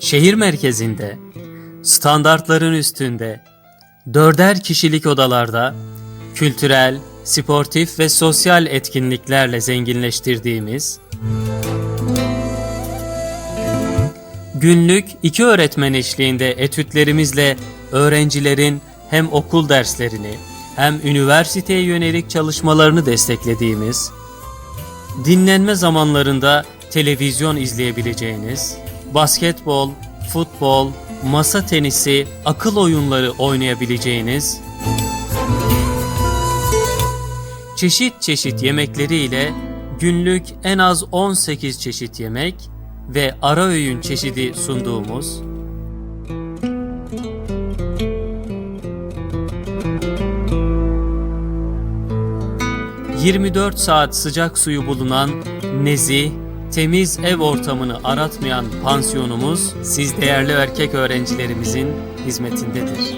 Şehir merkezinde, standartların üstünde, dörder kişilik odalarda, kültürel, sportif ve sosyal etkinliklerle zenginleştirdiğimiz, günlük iki öğretmen eşliğinde etütlerimizle öğrencilerin hem okul derslerini hem üniversiteye yönelik çalışmalarını desteklediğimiz, dinlenme zamanlarında televizyon izleyebileceğiniz, basketbol, futbol, masa tenisi, akıl oyunları oynayabileceğiniz, çeşit çeşit yemekleriyle günlük en az 18 çeşit yemek ve ara öğün çeşidi sunduğumuz, ...24 saat sıcak suyu bulunan nezih, temiz ev ortamını aratmayan pansiyonumuz... ...siz değerli erkek öğrencilerimizin hizmetindedir.